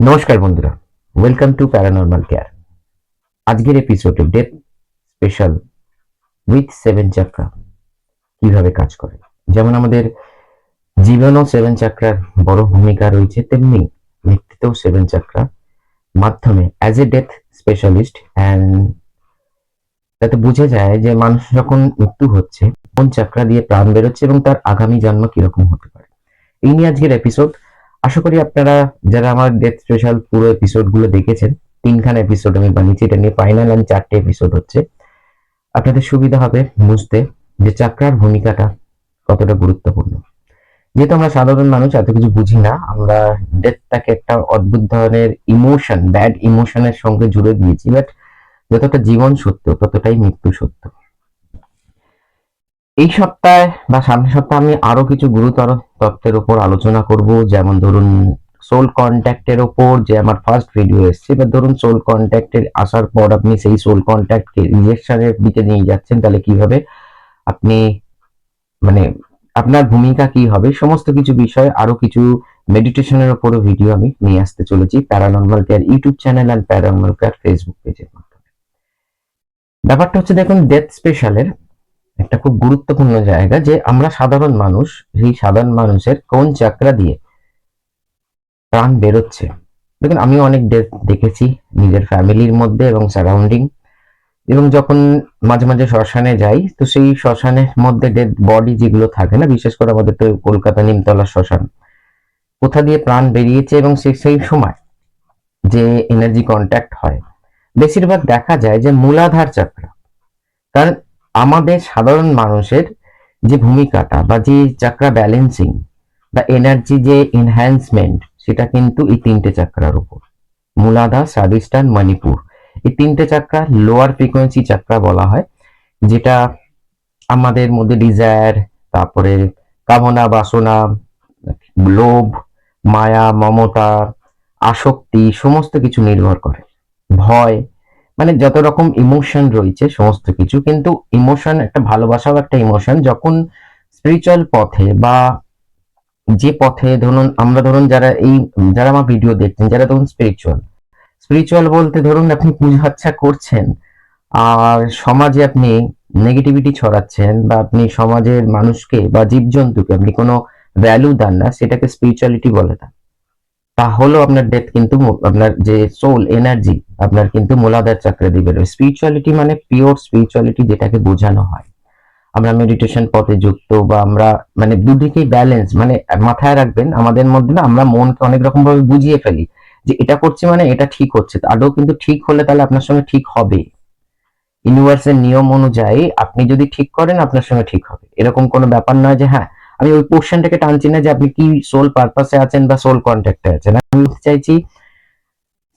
নমস্কার বন্ধুরা welcome to paranormal care আজকের এপিসোডে death special with seven chakra কীভাবে কাজ করে। যেমন আমাদের জীবনও সেভেন চাকরার বড় ভূমিকা রয়েছে, তেমনি মৃত্যুতেও সেভেন চাকরা মাধ্যমে। As a death specialist and তাতে বোঝা যায় যে মানুষ যখন মৃত্যু হচ্ছে, কোন চাকরা দিয়ে প্রাণ বেরোচ্ছে এবং তার আগামী জন্ম কীরকম হতে পারে। এই নিয়ে আজকের এপিসোড আশা করি আপনারা যারা আমার ডেথ স্পেশাল পুরো এপিসোডগুলো দেখেছেন, তিনখানা এপিসোড আমি বানিয়েছি, এটা নিয়ে ফাইনাল অ্যান্ড চারটে এপিসোড হচ্ছে। আপনাদের সুবিধা হবে বুঝতে যে চাকরার ভূমিকাটা কতটা গুরুত্বপূর্ণ। যেহেতু আমরা সাধারণ মানুষ, এত কিছু বুঝি না, আমরা ডেথটাকে একটা অদ্ভুত ধরনের ইমোশন ব্যাড ইমোশনের সঙ্গে জুড়ে দিয়েছি বাট যতটা জীবন সত্য, ততটাই মৃত্যু সত্য। এই সপ্তাহে বা সামনের সপ্তাহে আমি আরও কিছু গুরুতর তত্ত্বের উপর আলোচনা করব। যেমন ধরুন সোল কন্ট্যাক্টের ওপর যে আমার ফার্স্ট ভিডিও এসছে এবার ধরুন সোল কন্ট্যাক্টের আসার পর আপনি সেই সোল কন্ট্যাক্টকে রিজেকশনের দিকে নিয়ে যাচ্ছেন, তাহলে কীভাবে আপনি মানে আপনার ভূমিকা কি হবে, সমস্ত কিছু বিষয় আরও কিছু মেডিটেশনের উপরও ভিডিও আমি নিয়ে আসতে চলেছি paranormal care YouTube channel and paranormal care Facebook পেজের মাধ্যমে। ব্যাপারটা হচ্ছে, দেখুন ডেথ স্পেশালের একটা খুব গুরুত্বপূর্ণ জায়গা যে আমরা সাধারণ মানুষ সেই সাধারণ মানুষের কোন চাকরা দিয়ে প্রাণ বেরোচ্ছে। দেখুন আমিও অনেক ডেথ দেখেছি নিজের ফ্যামিলির মধ্যে এবং সারাউন্ডিং। এবং যখন মাঝে মাঝে শ্মশানে যাই, তো সেই শ্মশানের মধ্যে ডেড বডি যেগুলো থাকে না, বিশেষ করে আমাদের তো কলকাতা নিমতলা শ্মশান, কোথা দিয়ে প্রাণ বেরিয়েছে এবং সে সেই সময় যে এনার্জি কন্ট্যাক্ট হয়। বেশিরভাগ দেখা যায় যে মূলাধার চাকরা। কারণ আমাদের সাধারণ মানুষের যে ভূমিকাটা বা যে চাকরা ব্যালেন্সিং বা এনার্জি যে এনহ্যান্সমেন্ট সেটা কিন্তু এই তিনটে চাকরার উপর। মূলাধার স্বাদিষ্ঠান মণিপুর। এই তিনটে চাকরা লোয়ার ফ্রিকোয়েন্সি চাকরা বলা হয়, যেটা আমাদের মধ্যে ডিজায়ার তারপরে কামনা, বাসনা, লোভ, মায়া, মমতা, আসক্তি, সমস্ত কিছু নির্ভর করে। ভয় মানে যত রকম ইমোশন রয়েছে, সমস্ত কিছু, কিন্তু ইমোশন একটা ভালোবাসাও একটা ইমোশন যখন স্পিরিচুয়াল পথে বা যে পথে ধরুন, আমরা ধরুন যারা এই, যারা আমার ভিডিও দেখছেন, যারা ধরুন স্পিরিচুয়াল স্পিরিচুয়াল বলতে ধরুন আপনি পূজা আচ্ছা করছেন, আর সমাজে আপনি নেগেটিভিটি ছড়াচ্ছেন, বা আপনি সমাজের মানুষকে বা জীবজন্তুকে আপনি কোনো ভ্যালু দেন না, সেটাকে স্পিরিচুয়ালিটি বলে না তাহলেও আপনার ডেথ কিন্তু আপনার যে সোল এনার্জি আপনার কিন্তু মূলাধার চাকরে দিবে স্পিরিচুয়ালিটি মানে পিওর স্পিরিচুয়ালিটি যেটাকে বোঝানো হয়। আমরা মেডিটেশন পথে যুক্ত বা আমরা মানে দুদিকেই ব্যালেন্স মানে মাথায় রাখবেন, আমাদের মধ্যে না আমরা মনকে অনেক রকম ভাবে বুঝিয়ে ফেলি যে এটা করছি মানে এটা ঠিক হচ্ছে। আদৌ কিন্তু ঠিক হলে তাহলে আপনার সঙ্গে ঠিক হবে। ইউনিভার্সের নিয়ম অনুযায়ী আপনি যদি ঠিক করেন, আপনার সঙ্গে ঠিক হবে। এরকম কোনো ব্যাপার নয় যে হ্যাঁ আমি ওই পোর্শনটাকে টানছি না যে আপনি কি সোল পারপাসে আছেন বা সোল কন্ট্যাক্টে আছেন। আমি চাইছি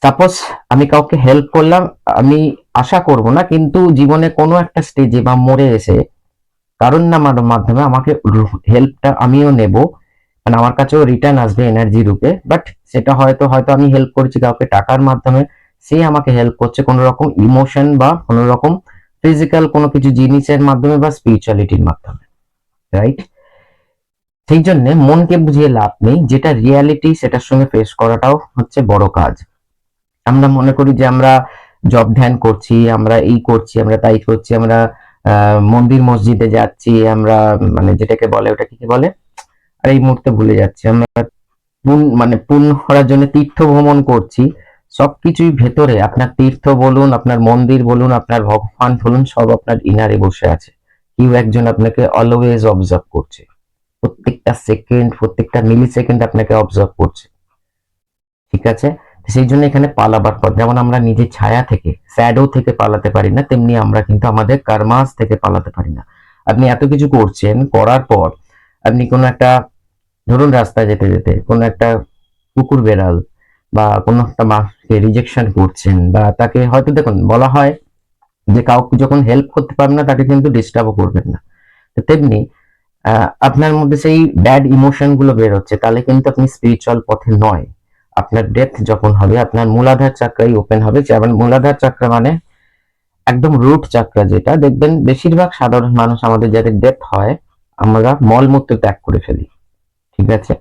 সাপোজ আমি কাউকে হেল্প করলাম, আমি আশা করব না, কিন্তু জীবনে কোনো একটা স্টেজে বা মরে এসে কারণ না মাধ্যমে আমাকে হেল্পটা আমিও নেব। মানে আমার কাছেও রিটার্ন আসবে এনার্জি রূপে বাট সেটা হয়তো হয়তো আমি হেল্প করছি কাউকে টাকার মাধ্যমে, সে আমাকে হেল্প করছে কোনো রকম ইমোশন বা কোনো রকম ফিজিক্যাল কোনো কিছু জিনিসের মাধ্যমে বা স্পিরিচুয়ালিটির মাধ্যমে রাইট সেই জন্য মনকে বুঝিয়ে লাভ নেই, যেটা রিয়ালিটি সেটার সঙ্গে ফেস করাটাও হচ্ছে বড় কাজ। আমরা মনে করি যে আমরা জব ধ্যান করছি, আমরা এই করছি, আমরা তাই করছি, আমরা মন্দির মসজিদে যাচ্ছি, আমরা মানে যেটাকে বলে, ওটাকে কি বলে? আর এই মুহূর্তে ভুলে যাচ্ছি, আমরা মানে পুণ্য করার জন্য তীর্থ ভ্রমণ করছি, সবকিছুই ভেতরে। আপনার তীর্থ বলুন, আপনার মন্দির বলুন, আপনার ভগবান বলুন, সব আপনার ইনারে বসে আছে। কেউ একজন আপনাকে অলওয়েজ অবজার্ভ করছে। প্রত্যেকটা সেকেন্ড প্রত্যেকটা মিলি সেকেন্ড আপনাকে অবজার্ভ করছে। ঠিক আছে? সেই জন্য এখানে পালাবার পর, যেমন আমরা নিজের ছায়া থেকে স্যাডো থেকে পালাতে পারি না, তেমনি আমরা কিন্তু আমাদের কার্মাস থেকে পালাতে পারি না। আপনি এত কিছু করছেন, করার পর আপনি কোনো একটা, ধরুন রাস্তায় যেতে যেতে কোনো একটা কুকুর বেড়াল বা কোনো একটা মাকে রিজেকশন করছেন বা তাকে হয়তো দেখুন, বলা হয় যে কাউকে যখন হেল্প করতে পারবেন না, তাকে কিন্তু ডিস্টার্বও করবেন না। তেমনি আপনার মধ্যে সেই ব্যাড ইমোশনগুলো বের হচ্ছে, তাহলে কিন্তু আপনি স্পিরিচুয়াল পথে নয়। আপনার ডেথ যখন হবে, আপনার মূলাধার চাকরাই ওপেন হবে যেমন মূলাধার চাকরা মানে একদম রুট চাকরা যেটা। দেখবেন বেশিরভাগ সাধারণ মানুষ আমাদের যাদের ডেথ হয়, আমরা মলমূত্র ত্যাগ করে ফেলি, ঠিক আছে?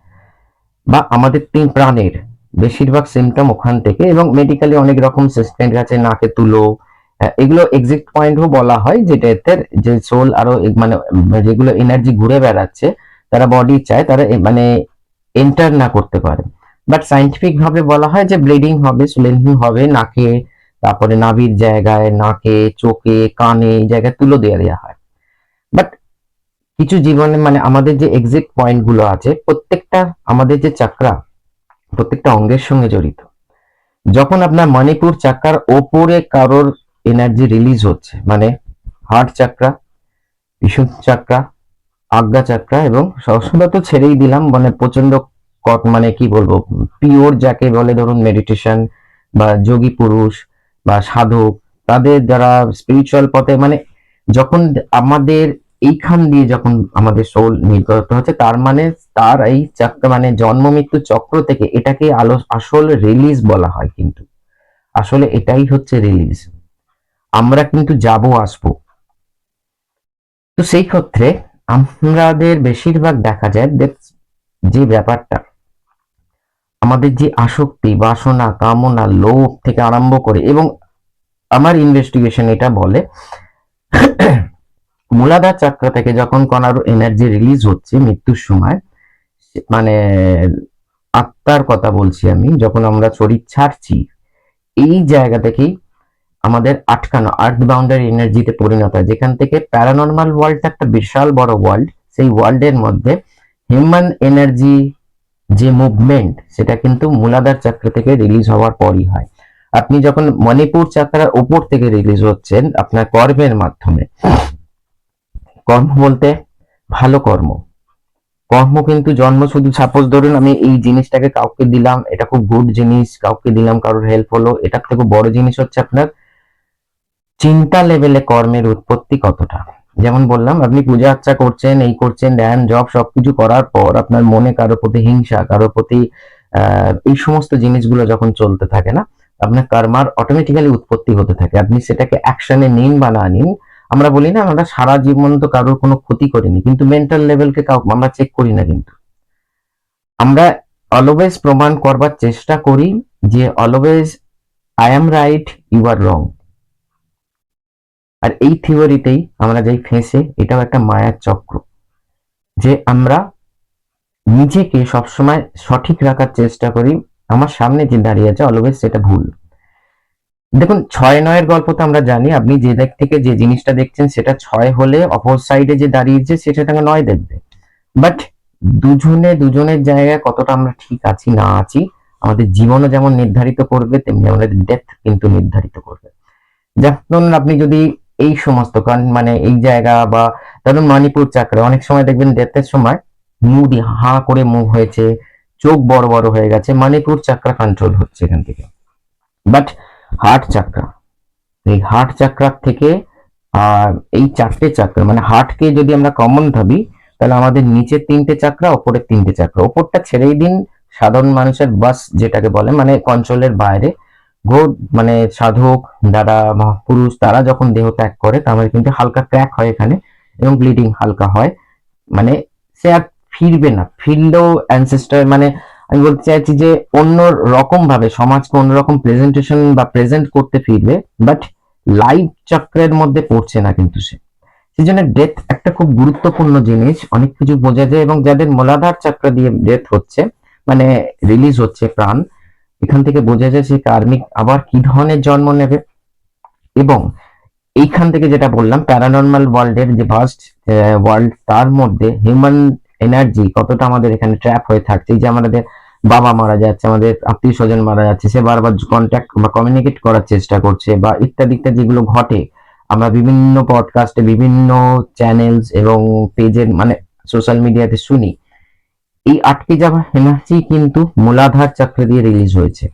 বা আমাদের তিন প্রাণের বেশিরভাগ সিমটম ওখান থেকে, এবং মেডিকেলি অনেক রকম সিস্টেম আছে, নাকে তুলো এগুলো এক্সিট পয়েন্টও বলা হয়, যেটা এতে যে সোল আরও মানে যেগুলো এনার্জি ঘুরে বেড়াচ্ছে, তারা বডি চায়, তারা মানে এন্টার না করতে পারে। বাট সাইন্টিফিক ভাবে বলা হয় যে ব্লিডিং হবে সুলেন্ডিং হবে, নাকে, তারপরে নাভির জায়গায়, নাকে, চোখে, কানে, এই জায়গায় তুলো দেওয়া দেওয়া হয়। বাট কিছু জীবনে মানে আমাদের যে এক্সিট পয়েন্টগুলো আছে, প্রত্যেকটা আমাদের যে চাকরা প্রত্যেকটা অঙ্গের সঙ্গে জড়িত। যখন আপনার মণিপুর চাক্রার ওপরে কারোর এনার্জি রিলিজ হচ্ছে। মানে হার্ট চাকরা বিশুদ্ধ চাকরা আজ্ঞা চাকরা এবং সবসময় তো ছেড়েই দিলাম মানে প্রচণ্ড ক- মানে কি বলব পিওর যাকে বলে ধরুন মেডিটেশন বা যোগী পুরুষ বা সাধক, তাদের যারা স্পিরিচুয়াল পথে মানে যখন আমাদের এইখান দিয়ে যখন আমাদের সোল নির্গত হচ্ছে, তার মানে তার এই চক্র মানে জন্ম মৃত্যু চক্র থেকে এটাকে আলো, আসল রিলিজ বলা হয় কিন্তু। আসলে এটাই হচ্ছে রিলিজ আমরা কিন্তু যাব, আসব। তো সেই ক্ষেত্রে আমাদের বেশিরভাগ দেখা যায় যে ব্যাপারটা, আমাদের যে আসক্তি, বাসনা, কামনা, লোভ থেকে আরম্ভ করে এবং আমার ইনভেস্টিগেশন এটা বলে, মূলাধার চক্র থেকে যখন কোনার এনার্জি রিলিজ হচ্ছে মৃত্যুর সময় মানে আত্মার কথা বলছি আমি, যখন আমরা শরীর ছাড়ছি, এই জায়গা থেকেই আমাদের আটকানো আর্থ বাউন্ডারি এনার্জিতে পরিণত হয়। যেখান থেকে প্যারানর্মাল ওয়ার্ল্ডটা একটা বিশাল বড় ওয়ার্ল্ড সেই ওয়ার্ল্ডের মধ্যে হিউম্যান এনার্জি যে মুভমেন্ট সেটা কিন্তু মূলাধার চক্র থেকে রিলিজ হওয়ার পরই হয়। আপনি যখন মণিপুর চক্রের উপর থেকে রিলিজ হচ্ছেন আপনার কর্মের মাধ্যমে, কর্ম বলতে ভালো কর্ম। কর্ম কিন্তু জন্ম শুধু সাপোজ ধরুন আমি এই জিনিসটাকে কাউকে দিলাম, এটা খুব গুড জিনিস, কাউকে দিলাম, কারোর হেল্প হলো, এটার থেকে বড় জিনিস হচ্ছে আপনার চিন্তা লেভেলে কর্মের উৎপত্তি কতটা? যেমন বললাম, আপনি পূজা আর্চা করছেন, এই করছেন, ধ্যান জব সবকিছু করার পর আপনার মনে কারোর প্রতি হিংসা কারোর প্রতি এই সমস্ত জিনিসগুলো যখন চলতে থাকে না, আপনার কর্মার অটোমেটিক্যালি উৎপত্তি হতে থাকে। আপনি সেটাকে অ্যাকশনে নিন বা না নিন, আমরা বলি না, আমরা সারা জীবন তো কারোর কোনো ক্ষতি করিনি, কিন্তু মেন্টাল লেভেলকে আমরা চেক করি না কিন্তু। আমরা অলওয়েজ প্রমাণ করবার চেষ্টা করি যে always I am right you are wrong আর এই থিওরিতেই আমরা যাই ফেঁসে এটাও একটা মায়ার চক্র, যে আমরা নিজেকে সবসময় সঠিক রাখার চেষ্টা করি, আমার সামনে যে দাঁড়িয়ে আছে অলওয়েজ সেটা ভুল। দেখুন, ছয় নয়ের গল্প তো আমরা জানি, আপনি যে দিক থেকে যে জিনিসটা দেখছেন সেটা ছয় হলে অপর সাইডে যে দাঁড়িয়েছে সেটা তাকে নয় দেখবে। বাট দুজনে দুজনের জায়গায় কতটা আমরা ঠিক আছি, না আছি, আমাদের জীবনও যেমন নির্ধারিত করবে, তেমনি আমাদের ডেথ কিন্তু নির্ধারিত করবে। যেমন আপনি যদি এই সমস্ত মানে এই জায়গা বা ধরুন মণিপুর চাকরা, অনেক সময় দেখবেন ডেথের সময় মুড হা করে মুভ হয়েছে, চোখ বড় বড় হয়ে গেছে, মণিপুর চাকরা কন্ট্রোল হচ্ছে এখান থেকে। বাট হার্ট চাকরা, এই হার্ট চাকরার থেকে এই চারটে চাকরা মানে হার্টকে যদি আমরা কমন ভাবি, তাহলে আমাদের নিচের তিনটে চাকরা, ওপরের তিনটে চাকরা। ওপরটা ছেড়েই দিন সাধারণ মানুষের বাস যেটাকে বলে মানে কন্ট্রোলের বাইরে। ঘোর মানে সাধক যারা মহাপুরুষ, তারা যখন দেহ ত্যাগ করে তাহলে কিন্তু হালকা ক্র্যাক হয় এখানে এবং ব্লিডিং হালকা হয়। মানে সে আর ফিরবে না। ফিরলেও অ্যানসেস্টার মানে আমি বলতে চাইছি যে অন্য রকম ভাবে সমাজকে অন্যরকম প্রেজেন্টেশন বা প্রেজেন্ট করতে ফিরবে বাট লাইফ চক্রের মধ্যে পড়ছে না কিন্তু সে। সেই জন্য ডেথ একটা খুব গুরুত্বপূর্ণ জিনিস। অনেক কিছু বোঝা যায় এবং যাদের মূলাধার চক্র দিয়ে ডেথ হচ্ছে মানে রিলিজ হচ্ছে প্রাণ এখান থেকে বোঝা যায় সে কার্মিক আবার কি ধরনের জন্ম নেবে। এবং এইখান থেকে যেটা বললাম প্যারানর্মাল ওয়ার্ল্ডের যে ভাস্ট ওয়ার্ল্ড তার মধ্যে হিউম্যান এনার্জি কতটা আমাদের এখানে ট্র্যাপ হয়ে থাকছে। যে আমাদের বাবা মারা যাচ্ছে, আমাদের আত্মীয় স্বজন মারা যাচ্ছে, সে বারবার কন্ট্যাক্ট বা কমিউনিকেট করার চেষ্টা করছে বা ইত্যাদি ইত্যাদি যেগুলো ঘটে। আমরা বিভিন্ন পডকাস্টে বিভিন্ন চ্যানেলস এবং পেজের মানে সোশ্যাল মিডিয়াতে শুনি। এই আটকে যাওয়া এনার্জি কিন্তু মূলাধার চক্র দিয়ে রিলিজ হয়েছে।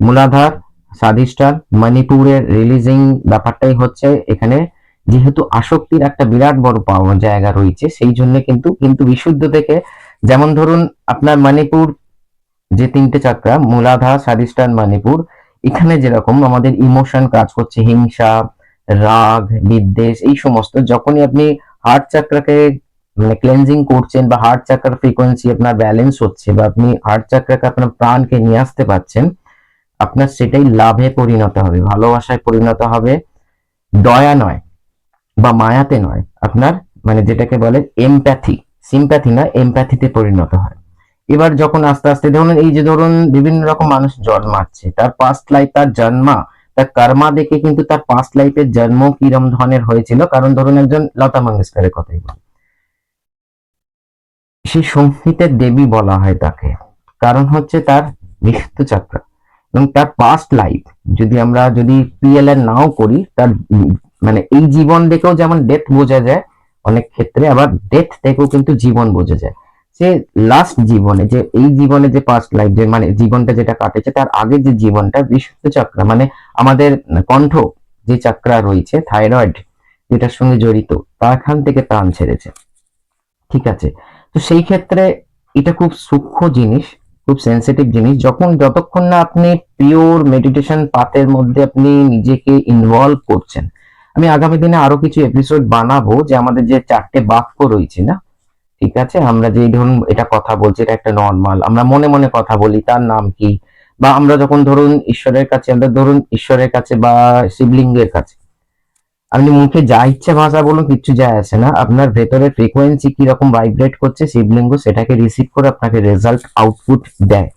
মূলাধার, স্বাধিষ্ঠান মণিপুরের রিলিজিং ব্যাপারটাই হচ্ছে এখানে যেহেতু আসক্তির একটা বিরাট বড় পাওয়া জায়গা রয়েছে, সেই জন্য কিন্তু কিন্তু বিশুদ্ধ থেকে যেমন ধরুন আপনার মণিপুর যে তিনটে চাকরা, মূলাধার, স্বাধিষ্ঠান, মণিপুর, এখানে যেরকম আমাদের ইমোশন কাজ করছে, হিংসা, রাগ, বিদ্বেষ, এই সমস্ত, যখনই আপনি হার্ট চাকরাকে মানে ক্লেনজিং করছেন বা হার্ট চাক্রার ফ্রিকোয়েন্সি আপনার ব্যালেন্স হচ্ছে বা আপনি হার্ট চাক্রাকে আপনার প্রাণকে নিয়ে আসতে পারছেন, আপনার সেটাই লাভে পরিণত হবে, ভালোবাসায় পরিণত হবে। দয়া নয় বা মায়াতে নয়, আপনার মানে যেটাকে বলে এমপ্যাথি সিম্প্যাথি না এমপ্যাথিতে পরিণত হয়। এবার যখন আস্তে আস্তে ধরুন এই যে ধরুন বিভিন্ন রকম মানুষ জন্মাচ্ছে, তার পাস্ট লাইফ তার জন্মা, তার কর্মা দেখে কিন্তু তার পাস্ট লাইফের জন্ম কিরম ধরনের হয়েছিল? কারণ ধরুন একজন লতা মঙ্গেশকরের কথাই বলি। সেই সঙ্গীতের দেবী বলা হয় তাকে। কারণ হচ্ছে তার নিষিদ্ধ চক্র। এবং তার পাস্ট লাইফ যদি আমরা যদি পিএলএন নাও করি, তার মানে এই জীবন দেখেও যেমন ডেথ বোঝা যায়, অনেক ক্ষেত্রে আবার ডেথ থেকেও কিন্তু জীবন বোঝা যায়। যে লাস্ট জীবনে যে, এই জীবনে যে পাস্ট লাইফ যে মানে জীবনটা যেটা কাটেছে, তার আগে যে জীবনটা বিশুদ্ধ চক্র মানে আমাদের কণ্ঠ যে চক্রা রয়েছে থাইরয়েড যেটার সঙ্গে জড়িত তারখান থেকে প্রাণ ছেড়েছে। ঠিক আছে? তো সেই ক্ষেত্রে এটা খুব সূক্ষ্ম জিনিস, খুব সেন্সিটিভ জিনিস। যখন, যতক্ষণ না আপনি পিওর মেডিটেশন পাতের মধ্যে আপনি নিজেকে ইনভলভ করছেন। আমি আগামী দিনে আরও কিছু এপিসোড বানাবো যে আমাদের যে চারটে বাক্য রয়েছে না? ঠিক আছে? আমরা যে ধরুন এটা কথা বলছি, এটা একটা নর্মাল আমরা মনে মনে কথা বলি, তার নাম কি? বা আমরা যখন ধরুন ঈশ্বরের কাছে, আমরা ধরুন ঈশ্বরের কাছে বা শিবলিঙ্গের কাছে আপনি মুখে যা ইচ্ছা ভাষা বলুন, কিচ্ছু যায় আসে না। আপনার ভেতরে ফ্রিকোয়েন্সি কি রকম ভাইব্রেট করছে, শিবলিঙ্গ সেটাকে রিসিভ করে আপনাকে রেজাল্ট আউটপুট দেয়।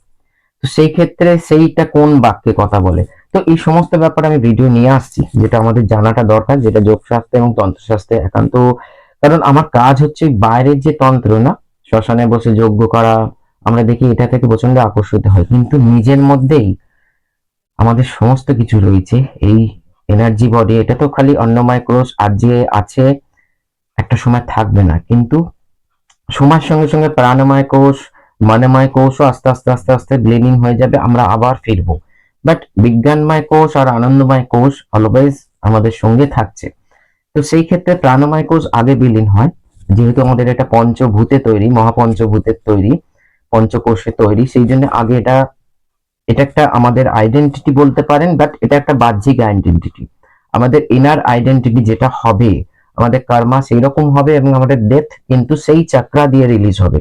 তো সেই ক্ষেত্রে সেইটা কোন বাক্যে কথা বলে? তো এই সমস্ত ব্যাপারে আমি ভিডিও নিয়ে আসছি, যেটা আমাদের জানাটা দরকার, যেটা যোগশাস্ত্র এবং তন্ত্রশাস্ত্রে একান্ত কারণ আমার কাজ হচ্ছে বাইরের যে তন্ত্র না, শ্মশানে বসে যজ্ঞ করা, আমরা দেখি এটা থেকে প্রচণ্ড আকর্ষিত হয়। কিন্তু নিজের মধ্যেই আমাদের সমস্ত কিছু রয়েছে, এই এনার্জি বডি এটা তো খালি অন্নময় কোষ আর যে আছে, একটা সময় থাকবে না। কিন্তু সময়ের সঙ্গে সঙ্গে প্রাণময় কোষ মনময় কোষও আস্তে আস্তে আস্তে আস্তে ব্লিডিং হয়ে যাবে, আমরা আবার ফিরবো। বাট বিজ্ঞানময় কোষ আর আনন্দময় কোষ অলওয়েজ আমাদের সঙ্গে থাকছে। তো সেই ক্ষেত্রে প্রাণময় কোষ আগে বিলীন হয়। যেহেতু আমাদের এটা পঞ্চভূতে তৈরি মহাপঞ্চভূতের তৈরি, পঞ্চকোষে তৈরি, সেই জন্য আগে এটা এটা একটা আমাদের আইডেন্টিটি বলতে পারেন বাট এটা একটা বাহ্যিক আইডেন্টিটি আমাদের ইনার আইডেন্টিটি যেটা হবে, আমাদের কর্মা সেই রকম হবে এবং আমাদের ডেথ কিন্তু সেই চাকরা দিয়ে রিলিজ হবে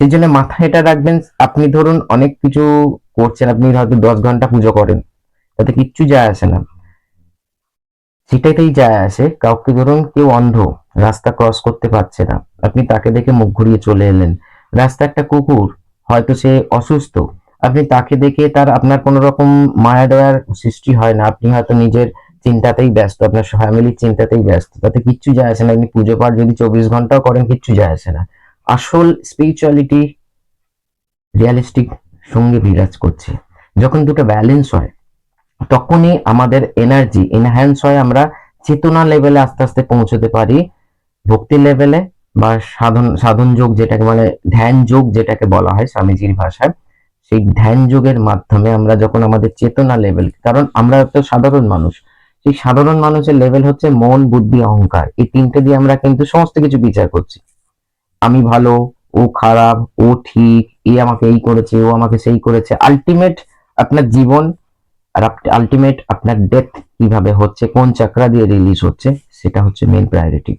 সেই জন্য মাথায় এটা রাখবেন, আপনি ধরুন অনেক কিছু করছেন, আপনি হয়তো দশ ঘণ্টা পুজো করেন, তাতে কিচ্ছু যায় আসে না। সেটাতেই যায় আসে, কাউকে ধরুন কেউ অন্ধ, রাস্তা ক্রস করতে পারছে না, আপনি তাকে দেখে মুখ ঘুরিয়ে চলে এলেন। রাস্তা একটা কুকুর, হয়তো সে অসুস্থ আপনি তাকে দেখে তার আপনার কোনো রকম মায়া দয়ার সৃষ্টি হয় না। আপনি হয়তো নিজের চিন্তাতেই ব্যস্ত, আপনার ফ্যামিলির চিন্তাতেই ব্যস্ত। তাতে কিচ্ছু যায় আসে না। আপনি পুজো পাঠ যদি চব্বিশ ঘন্টাও করেন, কিচ্ছু যায় আসে না। আসল স্পিরিচুয়ালিটি রিয়ালিস্টিক সঙ্গে বিরাজ করছে। যখন দুটো ব্যালেন্স হয়, তখনই আমাদের এনার্জি এনহ্যান্স হয়। আমরা চেতনা লেভেলে আস্তে আস্তে পৌঁছতে পারি। ভক্তি লেভেলে বা সাধন সাধন যোগ যেটাকে মানে ধ্যান যোগ যেটাকে বলা হয় স্বামীজির ভাষায়। সেই ধ্যান যোগের মাধ্যমে আমরা যখন আমাদের চেতনা লেভেল কারণ আমরা তো সাধারণ মানুষ, সেই সাধারণ মানুষের লেভেল হচ্ছে মন, বুদ্ধি, অহংকার। এই তিনটে দিয়ে আমরা কিন্তু সমস্ত কিছু বিচার করছি। আমি ভালো, ও খারাপ, ও ঠিক, এ আমাকে এই করেছে, ও আমাকে সেই করেছে। আলটিমেট আপনার জীবন আর আলটিমেট আপনার ডেথ কীভাবে হচ্ছে, কোন চাকরা দিয়ে রিলিজ হচ্ছে, সেটা হচ্ছে মেন প্রায়োরিটি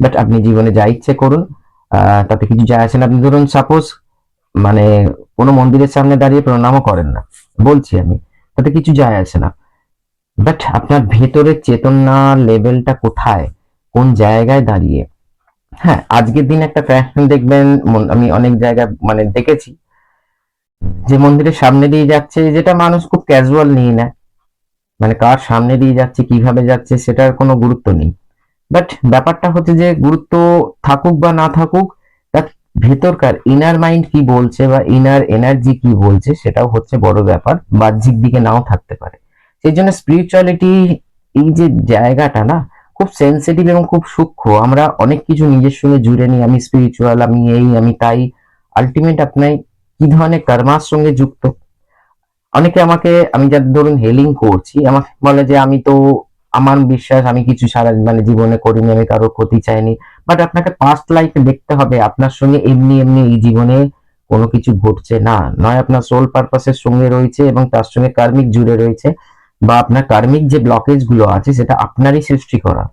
বাট আপনি জীবনে যা ইচ্ছে করুন তাতে কিছু যায় আসে আপনি ধরুন সাপোজ মানে কোনো মন্দিরের সামনে দাঁড়িয়ে প্রণামও করেন না। বলছি আমি, তাতে কিছু যায় আসে না। বাট আপনার ভেতরের চেতনা লেভেলটা কোথায়? কোন জায়গায় দাঁড়িয়ে? হ্যাঁ আজকের দিন একটা ফ্যাশন দেখবেন আমি অনেক জায়গায় মানে দেখেছি। যে মন্দিরের সামনে দিয়ে যাচ্ছে, যেটা মানুষ খুব ক্যাজুয়াল নিয়ে নেয়। মানে কার সামনে দিয়ে যাচ্ছে, কীভাবে যাচ্ছে, সেটার কোনো গুরুত্ব নেই। বাট ব্যাপারটা হচ্ছে যে, গুরুত্ব থাকুক বা না থাকুক ভেতরকার ইনার মাইন্ড কি বলছে বা ইনার এনার্জি কি বলছে সেটাও হচ্ছে বড় ব্যাপার, বাহ্যিক দিকে নাও থাকতে পারে। সেই জন্য স্পিরিচুয়ালিটি এই যে জায়গাটা না, খুব সেন্সিটিভ এবং খুব সূক্ষ্ম। আমরা অনেক কিছু নিজের সঙ্গে জুড়ে নিই, আমি স্পিরিচুয়াল আমি এই, আমি তাই। আলটিমেট আপনার কি ধরনের কর্মার সঙ্গে যুক্ত? অনেকে আমাকে, আমি যা ধরুন হেলিং করছি, আমাকে বলে যে আমি তো আমার বিশ্বাস, আমি কিছু সারা মানে জীবনে করিনি, আমি কারোর ক্ষতি চাইনি। বাট আপনাকে পাস্ট লাইফে দেখতে হবে, আপনার সঙ্গে এমনি এমনি এই জীবনে কোনো কিছু ঘটছে না। নয়, আপনার সোল পারপাসের সঙ্গে রয়েছে এবং তার সঙ্গে কার্মিক জুড়ে রয়েছে বা আপনার কার্মিক যে ব্লকেজগুলো আছে, সেটা আপনারই সৃষ্টি করা।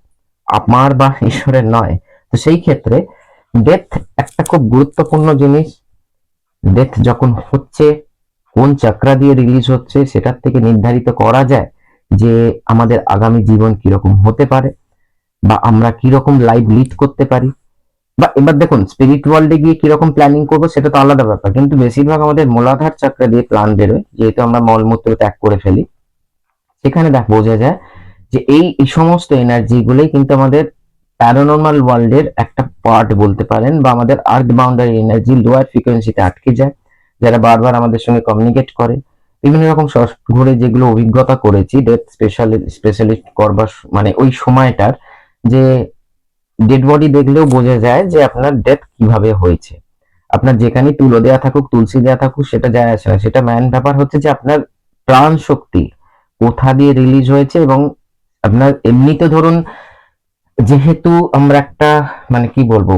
আমার বা ঈশ্বরের নয়। তো সেই ক্ষেত্রে ডেথ একটা খুব গুরুত্বপূর্ণ জিনিস। ডেথ যখন হচ্ছে, কোন চাকরা দিয়ে রিলিজ হচ্ছে, সেটার থেকে নির্ধারিত করা যায়। যে আমাদের আগামী জীবন কীরকম হতে পারে বা আমরা কীরকম লাইফ লিড করতে পারি। বা এবার দেখুন স্পিরিট ওয়ার্ল্ডে গিয়ে কীরকম প্ল্যানিং করব সেটা তো আলাদা ব্যাপার। কিন্তু বেশিরভাগ আমাদের মূলাধার চাকরা দিয়ে প্ল্যান বেরোয়, যেহেতু আমরা মলমূত্র ত্যাগ করে ফেলি। সেখানে দেখ, বোঝা যায় যে এই এই সমস্ত এনার্জি গুলোই কিন্তু আমাদের প্যারানর্মাল ওয়ার্ল্ডের একটা পার্ট বলতে পারেন বা আমাদের আর্থ বাউন্ডারি এনার্জি লোয়ার ফ্রিকোয়েন্সিতে আটকে যায়। যারা বারবার আমাদের সঙ্গে কমিউনিকেট করে বিভিন্ন রকম ঘুরে যেগুলো অভিজ্ঞতা করেছি ডেথ স্পেশালি স্পেশালিস্ট করবার মানে ওই সময়টার, যে ডেড বডি দেখলেও বোঝা যায় যে আপনার ডেথ কীভাবে হয়েছে। আপনার যেখানে তুলো দেওয়া থাকুক, তুলসী দেওয়া থাকুক, সেটা যায় আসে না। সেটা ম্যান ব্যাপার হচ্ছে যে আপনার প্রাণ শক্তি কোথা দিয়ে রিলিজ হয়েছে এবং আপনার এমনিতে ধরুন যেহেতু আমরা একটা মানে কি বলব,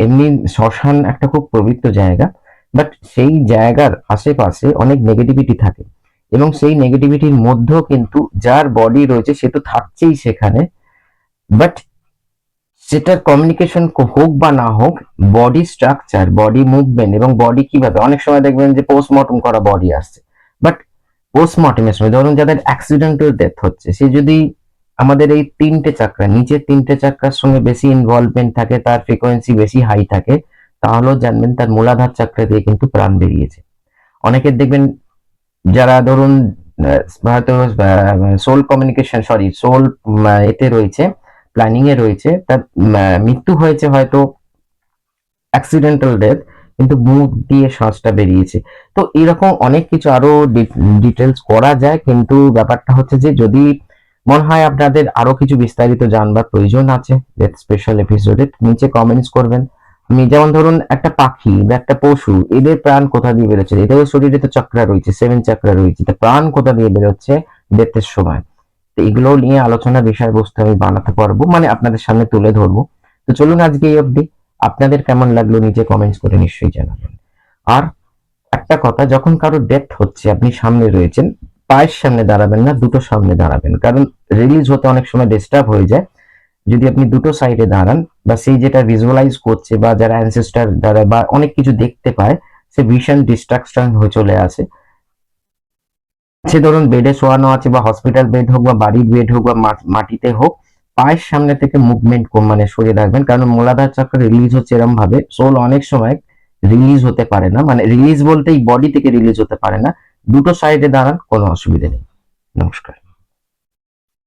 এমনি শ্মশান একটা খুব পবিত্র জায়গা বাট সেই জায়গার আশেপাশে অনেক নেগেটিভিটি থাকে। এবং সেই নেগেটিভিটির মধ্যেও কিন্তু যার বডি রয়েছে, সে তো থাকছেই সেখানে। বাট সেটার কমিউনিকেশন হোক বা না হোক বডি স্ট্রাকচার বডি মুভমেন্ট এবং বডি কীভাবে অনেক সময় দেখবেন যে পোস্টমর্টম করা বডি আসছে। বাট পোস্টমর্টমের সময় ধরুন যাদের অ্যাক্সিডেন্টাল ডেথ হচ্ছে, সে যদি আমাদের এই তিনটে চাকরা নিচের তিনটে চাকরার সঙ্গে বেশি ইনভলভমেন্ট থাকে, তার ফ্রিকোয়েন্সি বেশি হাই থাকে তাহলেও জানবেন তার মূলাধার চাকরা দিয়ে কিন্তু প্রাণ বেরিয়েছে। অনেকের দেখবেন যারা ধরুন সোল কমিউনিকেশন সরি সোল এতে রয়েছে প্ল্যানিং এ রয়েছে, তার মৃত্যু হয়েছে হয়তো অ্যাক্সিডেন্টাল ডেথ কিন্তু মুখ দিয়ে শ্বাসটা বেরিয়েছে। তো এরকম অনেক কিছু আরও ডিটেলস করা যায়, কিন্তু ব্যাপারটা হচ্ছে যে যদি মনে হয় আপনাদের আরও কিছু বিস্তারিত জানবার প্রয়োজন আছে স্পেশাল এপিসোডে নিচে কমেন্টস করবেন। আমি যেমন ধরুন একটা পাখি বা একটা পশু, এদের প্রাণ কোথা দিয়ে বেরোচ্ছে? এদেরও শরীরে তো চক্রা রয়েছে, সেভেন চক্রা রয়েছে তো প্রাণ কোথা দিয়ে বেরোচ্ছে? ডেথের সময়। তো এগুলো নিয়ে আলোচনার বিষয়বস্তু আমি বানাতে পারব মানে আপনাদের সামনে তুলে ধরবো। তো চলুন আজকে এই অবধি, আপনাদের কেমন লাগল নিজে কমেন্টস করে নিশ্চয়ই জানাবেন। আর একটা কথা, যখন কারও ডেথ হচ্ছে, আপনি সামনে রয়েছেন, পায়ের সামনে দাঁড়াবেন না, দুটো সামনে দাঁড়াবেন। কারণ রিলিজ হতে অনেক সময় ডিস্টার্ব হয়ে যায়। যদি আপনি দুটো সাইডে দাঁড়ান বা সেই যেটা ভিজুয়ালাইজ করছে বা যারা অ্যানসেস্টার দ্বারা বা অনেক কিছু দেখতে পায়, সে ভীষণ ডিস্ট্রাকশন হয়ে চলে আসে। সে ধরুন বেডে শোয়ানো আছে বা হসপিটাল বেড হোক বা বাড়ির বেড হোক বা মাটিতে হোক, পায়ের সামনে থেকে মুভমেন্ট কম মানে সরিয়ে রাখবেন। কারণ মূলাধার চক্র রিলিজ হচ্ছে এরকম ভাবে সোল অনেক সময় রিলিজ হতে পারে না। মানে রিলিজ বলতে এই বডি থেকে রিলিজ হতে পারে না। দুটো সাইডে দাঁড়ান, কোনো অসুবিধা নেই। নমস্কার।